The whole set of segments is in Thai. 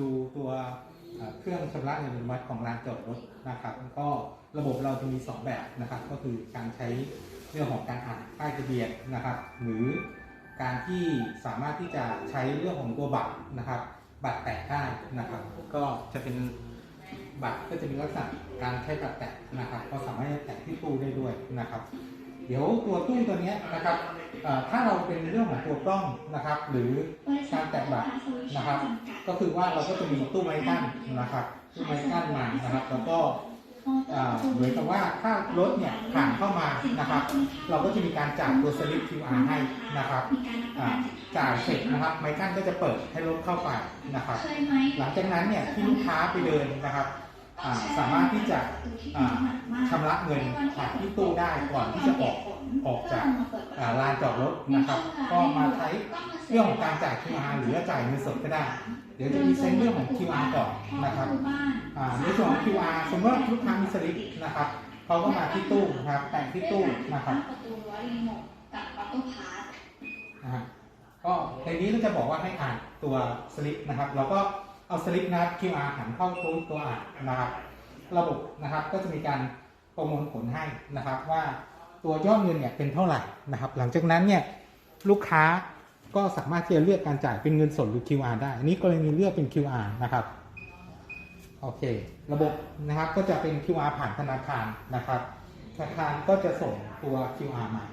ดูตัวเครื่องชำระเงินอัตโนมัติของลานจอดรถนะครับ ก็ระบบเราจะมี 2 แบบนะครับ ก็คือการใช้เรื่องของการอ่านป้ายทะเบียนนะครับ หรือการที่สามารถที่จะใช้เรื่องของตัวบัตรนะครับ บัตรแตะได้นะครับ ก็จะเป็นบัตรก็จะมีลักษณะการใช้บัตรแตะนะครับ ก็สามารถแตะที่ตู้ได้ด้วยนะครับ เดี๋ยวตัวตู้ตัวเนี้ยนะครับเอ่อถ้าเราเป็นเรื่องของตัวกล้องนะครับ หรือการแตะบัตรนะครับ ก็คือว่าเราก็จะมีตู้ไม้กั้นนะครับตู้ไม้กั้นมานะครับ แล้วก็อ่าเหมือนกับว่าถ้ารถเนี่ยผ่านเข้ามานะครับ เราก็จะมีการจ่ายตัวสลิป QR ให้นะครับอ่าจ่ายเสร็จนะครับ ไม้กั้นก็จะเปิดให้รถเข้าไปนะครับเคยไหมหลังจากนั้นเนี่ยที่ลูกค้าไปเดินนะครับอ่า สามารถที่จะอ่าชำระเงินผ่านที่ตู้ได้ก่อนที่จะออกออกจากลานจอดรถนะครับ ก็มาใช้เรื่องของการจ่าย QR หรือจ่ายเงินสดก็ได้ เดี๋ยวจะมีเซ็นเรื่องของ QR ก่อนนะครับในส่วนของ QR สมมติว่าลูกค้ามีสลิปนะครับเขาก็มาที่ตู้นะครับแต่งที่ตู้นะครับประตูรั้วรีโมทกับประตูพาร์ทก็ในนี้เราจะบอกว่าให้อ่านตัวสลิปนะครับเราก็ เอาสลิปนะครับ QR หันเข้าตัวตัวอ่านนะครับระบบนะครับก็จะมีการประมวลผลให้นะครับ ว่าตัวยอดเงินเนี่ยเป็นเท่าไหร่นะครับ หลังจากนั้นเนี่ยลูกค้าก็สามารถที่จะเลือกการจ่ายเป็นเงินสดหรือ QR ได้ อันนี้กรณีเลือกเป็น QR นะครับโอเค ระบบนะครับก็จะเป็น QR ผ่านธนาคารนะครับธนาคารก็จะส่งตัว QR มา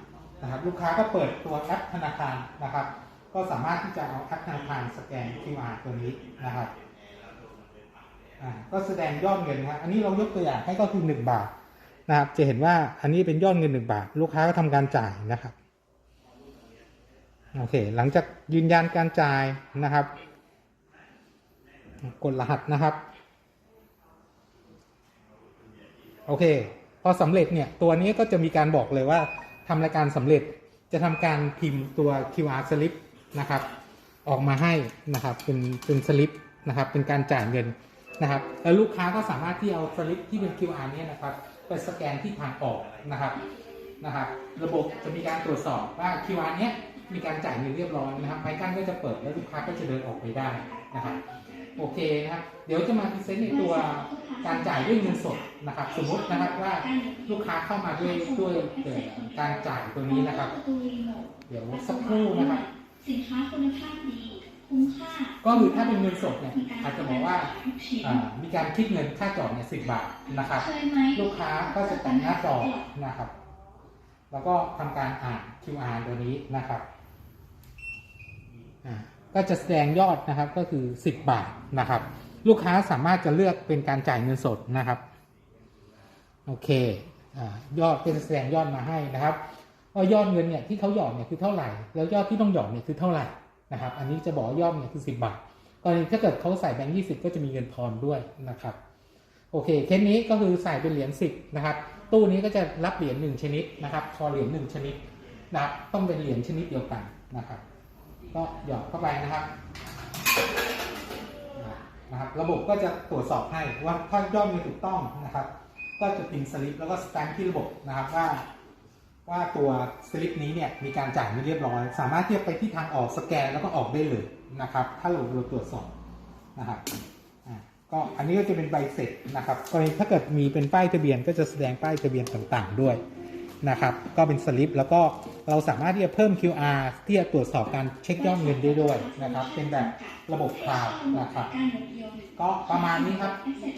นะครับ ลูกค้าก็เปิดตัวแอปธนาคารนะครับ ก็สามารถที่จะเอาแอปธนาคารสแกน QR ตัวนี้นะครับ ก็แสดงยอดเงินนะครับอันนี้เรายกตัวอย่างให้ก็คือ1บาทนะครับ จะเห็นว่าอันนี้เป็นยอดเงิน1บาท ลูกค้าก็ทำการจ่ายนะครับโอเค หลังจากยืนยันการจ่ายนะครับ กดรหัสนะครับ โอเค พอสำเร็จเนี่ยตัวนี้ก็จะมีการบอกเลยว่าทำรายการสำเร็จจะทำการพิมพ์ตัว QR slip นะครับ ออกมาให้นะครับ เป็นเป็นสลิปนะครับ เป็นการจ่ายเงิน นะครับแล้วลูกค้าก็สามารถที่เอาสลิปที่เป็น QR เนี่ยนะครับไปสแกนที่ทางออกนะครับนะครับระบบจะมีการตรวจสอบว่า QR เนี้ยมีการจ่ายเงินเรียบร้อยนะครับไมกั้นก็จะเปิดแล้วลูกค้าก็จะเดินออกไปได้นะครับโอเคนะครับเดี๋ยวจะมาพรีเซนต์ในตัวการจ่ายด้วยเงินสดนะครับ สมมตินะครับว่าลูกค้าเข้ามาด้วยด้วยการจ่ายตัวนี้นะครับ เดี๋ยวสักครู่นะครับ สินค้าคุณภาพดี ก็คือถ้าเป็นเงินสดเนี่ยอาจจะบอกว่าทุกชิ้นอ่ามีการคิดเงินค่าจอดเนี่ยสิบาทนะครับเคยไหมลูกค้าก็จะแต่งหน้าจอนะครับ แล้วก็ทำการอ่าน QR ตัวนี้นะครับอ่าก็จะแสดงยอดนะครับก็คือ 10 บาทนะครับ ลูกค้าสามารถจะเลือกเป็นการจ่ายเงินสดนะครับโอเคอายอดก็จะแสดงยอดมาให้นะครับว่ายอดเงินเนี่ยที่เขาหยอดเนี่ยคือเท่าไหร่ แล้วยอดที่ต้องหยอดเนี่ยคือเท่าไหร่ นะครับ อันนี้จะบอกยอดเนี่ยคือ 10 บาทกรณีถ้าเกิดเขาใส่แบงค์ยี่สิบก็จะมีเงินทอนด้วยนะครับ โอเค เคสนี้ก็คือใส่เป็นเหรียญสิบนะครับ ตู้นี้ก็จะรับเหรียญหนึ่งชนิดนะครับทอเหรียญหนึ่งชนิดนะครับ ต้องเป็นเหรียญชนิดเดียวกันนะครับ ก็หยอดเข้าไปนะครับนะครับ ระบบก็จะตรวจสอบให้ว่าถ้ายอดเงินถูกต้องนะครับ ก็จะพิมพ์สลิปแล้วก็สแตมป์ที่ระบบนะครับว่า ว่าตัวสลิปนี้เนี่ยมีการจ่ายไม่เรียบร้อย สามารถที่จะไปที่ทางออกสแกนแล้วก็ออกได้เลยนะครับ ถ้าเราเราตรวจสอบนะครับอ่าก็อันนี้ก็จะเป็นใบเสร็จนะครับกรณีถ้าเกิดมีเป็นป้ายทะเบียนก็จะแสดงป้ายทะเบียนต่างๆด้วยนะครับ ก็เป็นสลิปแล้วก็เราสามารถที่จะเพิ่ม QR ที่จะตรวจสอบการเช็คยอดเงินได้ด้วยนะครับ เป็นแบบระบบคลาวด์นะครับการรถยนต์ก็ประมาณนี้ครับ Asset